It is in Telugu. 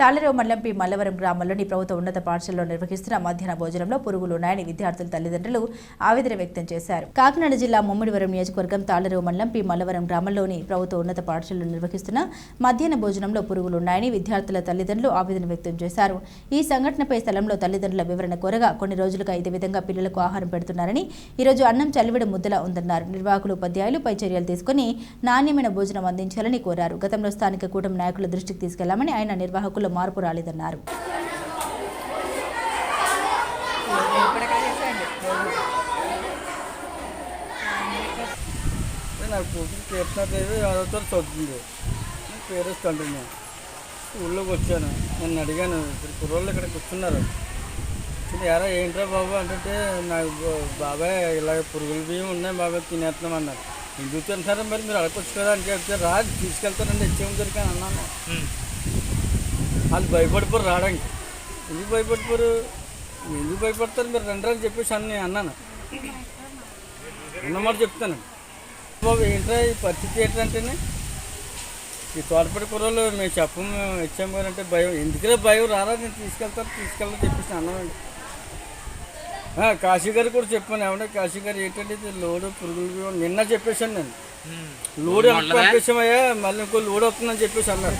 తాళరేవు మండలం పి మల్లవరం గ్రామంలోని ప్రభుత్వ ఉన్నత పాఠశాలలో నిర్వహిస్తున్న మధ్యాహ్న భోజనంలో పురుగులు ఉన్నాయని విద్యార్థుల తల్లిదండ్రులు ఆవేదన వ్యక్తం చేశారు. కాకినాడ జిల్లా ముమ్మిడివరం నియోజకవర్గం తాళరేవు మండలం పి మల్లవరం గ్రామంలోని ప్రభుత్వ ఉన్నత పాఠశాలలో నిర్వహిస్తున్న మధ్యాహ్న భోజనంలో పురుగులు ఉన్నాయని విద్యార్థుల తల్లిదండ్రులు ఆవేదన వ్యక్తం చేశారు. ఈ సంఘటనపై స్థలంలో తల్లిదండ్రుల వివరణ కోరగా కొన్ని రోజులుగా ఇదే విధంగా పిల్లలకు ఆహారం పెడుతున్నారని ఈరోజు అన్నం చలివిడ ముద్దలా ఉందన్నారు. నిర్వాహకులు ఉపాధ్యాయులు పై చర్యలు తీసుకుని నాణ్యమైన భోజనం అందించాలని కోరారు. గతంలో స్థానిక కూటమి నాయకుల దృష్టికి తీసుకెళ్ళామని ఆయన నిర్వాహకులు మార్పు రాలేదన్నారు. నా కూతురు కీర్తనాదేవి ఆరో చదువుతుంది పేరెంట్స్ పేరెస్ కంటున్నాను స్కూల్లోకి వచ్చాను నన్ను అడిగాను ఇప్పుడు కుర్రోళ్ళు ఇక్కడ కూర్చున్నారు ఎరా ఏంట్రా బాబు అంటే నాకు బా- బాబాయ్ ఇలా పురుగుల బియ్యం ఉన్నాయి బాబాయ్ తినేస్తున్నాం అన్నారు ఎందుకు తింటున్నారా మరి మీరు అడగొచ్చు కదా అని చెప్తే రా తీసుకెళ్తానండి ఇచ్చేముందరికి అని అన్నాను వాళ్ళు భయపడిపోరు రావడానికి. ఎందుకు భయపడిపోరు? ఎందుకు భయపడతారు మీరు? రండి అని చెప్పేసి అన్ని అన్నాను. ఉన్నమాట చెప్తాను. బాబు ఏంట్రా ఈ పరిస్థితి ఏంటంటేనే? ఈ తోటపడి కుర్రలు మేము చెప్పము మేము ఇచ్చాము కానీ అంటే భయం. ఎందుకులే భయం? రారా నేను తీసుకెళ్తాను తీసుకెళ్ళని చెప్పేసి అన్నామండి ఆ, కాశీ గారు కూడా చెప్పాను. ఏమన్నా కాశీ గారు ఏంటంటే ఇది లోడు పురుగులు నిన్న చెప్పేశాను నేను. లోడ్ ఎంత పంపించామయ్యా మళ్ళీ ఇంకో లోడ్ వస్తుందని చెప్పేసి అన్నారు.